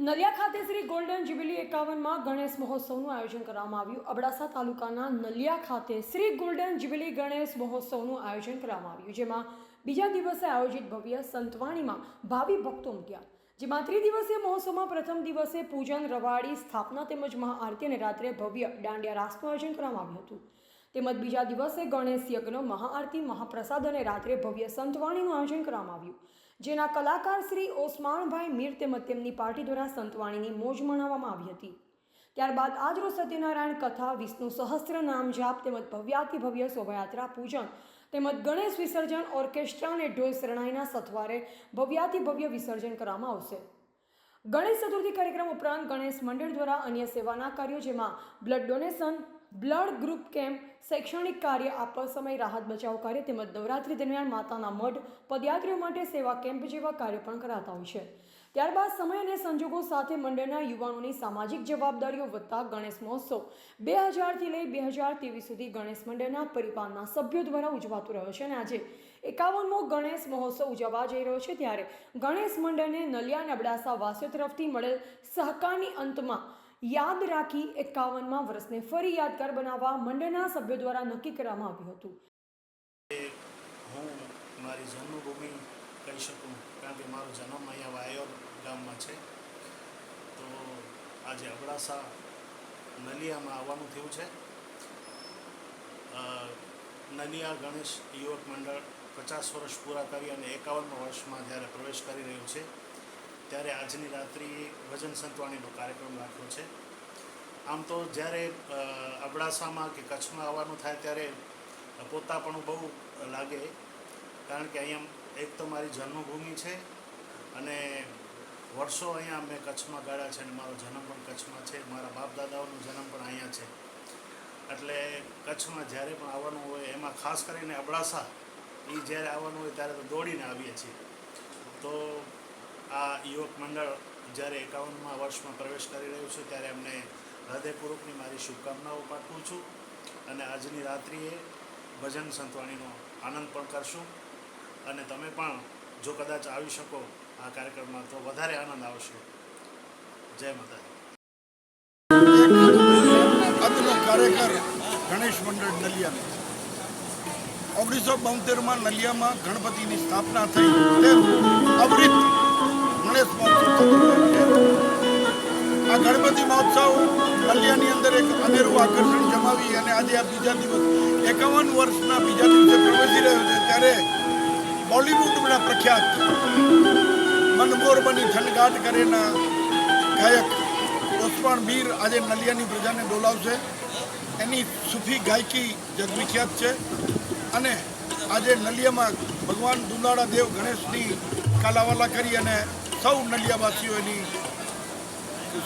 નલિયા ખાતે Shri golden jubilee એકાવનમાં ગણેશ મહોત્સવનું આયોજન કરવામાં આવ્યું. અબડાસા તાલુકાના નલિયા ખાતે શ્રી ગોલ્ડન જ્યુબિલી ગણેશ મહોત્સવનું આયોજન કરવામાં આવ્યું, જેમાં બીજા દિવસે આયોજિત ભવ્ય સંતવાણીમાં ભાવિ ભક્તો ઉમટ્યા. જેમાં ત્રિદિવસીય મહોત્સવમાં પ્રથમ દિવસે પૂજન, રવાડી, સ્થાપના તેમજ મહાઆરતી અને રાત્રે ભવ્ય દાંડિયા રાસનું આયોજન કરવામાં આવ્યું હતું. તેમજ બીજા દિવસે ગણેશ યજ્ઞ મહાઆરતી, મહાપ્રસાદ અને રાત્રે ભવ્ય સંતવાણીનું આયોજન કરવામાં આવ્યું. જેના કલાકાર શ્રી ઓસમાણભાઈ મીર તેમજ તેમની પાર્ટી દ્વારા સંતવાણીની મોજ મનાવવામાં આવી હતી. ત્યારબાદ આજરોજ સત્યનારાયણ કથા, વિષ્ણુ સહસ્ત્ર નામ જાપ તેમજ ભવ્યાતિ ભવ્ય શોભાયાત્રા પૂજન તેમજ ગણેશ વિસર્જન ઓર્કેસ્ટ્રા અને ઢોલ શરણાઈના સથવારે ભવ્યાતિ ભવ્ય વિસર્જન કરવામાં આવશે. ગણેશ ચતુર્થી કાર્યક્રમ ઉપરાંત ગણેશ મંડળ દ્વારા અન્ય સેવાના કાર્યો જેમાં blood donation blood group camp, શૈક્ષણિક કાર્ય આપવા સમય, રાહત બચાવ કાર્ય તેમજ નવરાત્રી દરમિયાન માતાના મઢ, પદયાત્રીઓ માટે સેવા કેમ્પ જેવા કાર્યો પણ કરાતા હોય છે. ત્યારબાદ સમય અને સંજોગો સાથે મંડળના યુવાનોની સામાજિક જવાબદારીઓ વધતા ગણેશ મહોત્સવ, બે હજારથી લઈ બે હજાર ત્રેવીસ સુધી ગણેશ મંડળના પરિવારના સભ્યો દ્વારા ઉજવાતો રહ્યો છે અને આજે એકાવનમો ગણેશ મહોત્સવ ઉજવવા જઈ રહ્યો છે. ત્યારે ગણેશ મંડળને નલિયા અને વાસીઓ તરફથી મળેલ સહકારની અંતમાં યાદ રાખી એકાવનમાં વર્ષને ફરી યાદગાર બનાવવા મંડળના સભ્યો દ્વારા નક્કી કરવામાં આવ્યું હતું. હું મારી જન્મભૂમિ કહી શકું, કારણ કે મારો જન્મ અહીંયા વાયોર ગામમાં છે. તો આજે અબડાસા નલિયામાં આવવાનું થયું છે. નલિયા ગણેશ યુવક મંડળ પચાસ વર્ષ પૂરા કરી અને એકાવન વર્ષમાં જ્યારે પ્રવેશ કરી રહ્યું છે ત્યારે આજની રાત્રિ ભજન સંતવાણીનો કાર્યક્રમ રાખ્યો છે. આમ તો જ્યારે અબડાસામાં કે કચ્છમાં આવવાનું થાય ત્યારે પોતાપણું બહુ લાગે, કારણ કે અહીંયા એક તો મારી જન્મભૂમિ છે અને વર્ષો અહીંયા મેં કચ્છમાં ગાળ્યા છે અને મારો જન્મ પણ કચ્છમાં છે, મારા બાપ દાદાઓનો જન્મ પણ અહીંયા છે. એટલે કચ્છમાં જ્યારે પણ આવવાનું હોય, એમાં ખાસ કરીને અબડાસા એ જ્યારે આવવાનું હોય ત્યારે તો દોડીને આવીએ છીએ. તો આ યુવક મંડળ જ્યારે એકાવનમાં વર્ષમાં પ્રવેશ કરી રહ્યું છે, ત્યારે એમને હૃદયપૂર્વકની મારી શુભકામનાઓ પાઠવું છું અને આજની રાત્રિએ ભજન સંતવાણીનો આનંદ પણ કરશું. અને તમે પણ જો કદાચ આવી શકો આ કાર્યક્રમમાં, તો વધારે આનંદ આવશે. જય માતા ગણેશ મંડળ નલિયા ઓગણીસો બોતેરમાં નલિયામાં ગણપતિની સ્થાપના થઈ છે. આ ગણપતિ મહોત્સવ કલ્યાણની અંદર એક અનેરું આકર્ષણ જમાવી અને આજે આ બીજા દિવસ એકાવન વર્ષના બીજા દિવસે પ્રવેશી રહ્યો છે ત્યારે બોલિવૂડના પ્રખ્યાત મનમોર બની થનગાટ કરેના ગાયક ઓસમાણ મીર આજે નલિયાની પ્રજાને ડોલાવશે એની સૂફી ગાયકી જગવિખ્યાત છે અને આજે નલિયામાં ભગવાન દુંદાળા દેવ ગણેશની કાલાવાલા કરી અને સૌ નલિયાવાસીઓ એની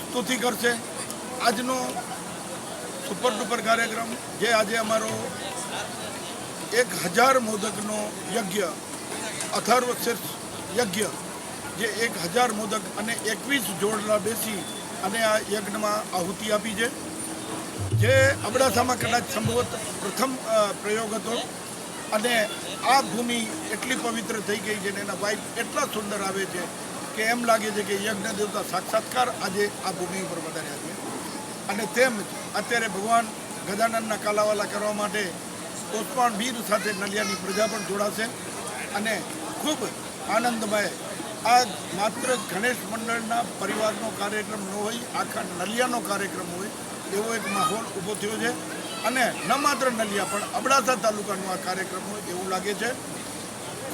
સ્તુતિ કરશે. આજનો સુપર ડુપર કાર્યક્રમ, જે આજે અમારો એક હજાર મોદકનો યજ્ઞ, અથર્વ શીર્ષ યજ્ઞ, જે એક હજાર મોદક અને એકવીસ જોડલા બેસી અને આ યજ્ઞમાં આહુતિ આપી છે. જે અબડાસામાં કદાચ સંભવત પ્રથમ પ્રયોગ હતો અને આ ભૂમિ એટલી પવિત્ર થઈ ગઈ છે અને એના વાઇફ એટલા સુંદર આવે છે કે એમ લાગે છે કે યજ્ઞ દેવતા સાક્ષાત્કાર આજે આ ભૂમિ ઉપર વધાર્યા છે. અને તેમ અત્યારે ભગવાન ગજાનંદના કાલાવાલા કરવા માટે ઓસમાણ બીર સાથે નલિયાની પ્રજા પણ જોડાશે અને ખૂબ આનંદમય આ માત્ર ગણેશ મંડળના પરિવારનો કાર્યક્રમ ન હોય, આખા નલિયાનો કાર્યક્રમ હોય, એવો એક માહોલ ઊભો થયો છે. અને ન માત્ર નલિયા પણ અબડાસા તાલુકાનો આ કાર્યક્રમ હોય એવું લાગે છે.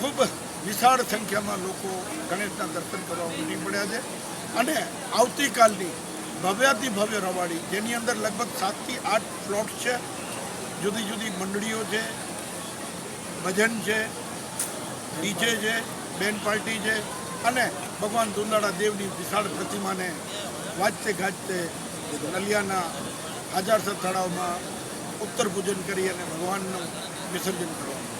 ખૂબ વિશાળ સંખ્યામાં લોકો ગણેશના દર્શન કરવા ઉમટી પડ્યા છે. અને આવતીકાલની ભવ્યાથી ભવ્ય રવાડી, જેની અંદર લગભગ સાતથી આઠ પ્લોટ છે. જુદી જુદી મંડળીઓ છે, ભજન છે, ડીજે છે, બેન પાર્ટી છે. અને ભગવાન દુંદાળા દેવની વિશાળ પ્રતિમાને વાંચતે ગાજતે નલિયાના હાજારસર તળાવમાં ઉત્તર પૂજન કરી અને ભગવાનનું વિસર્જન કરવામાં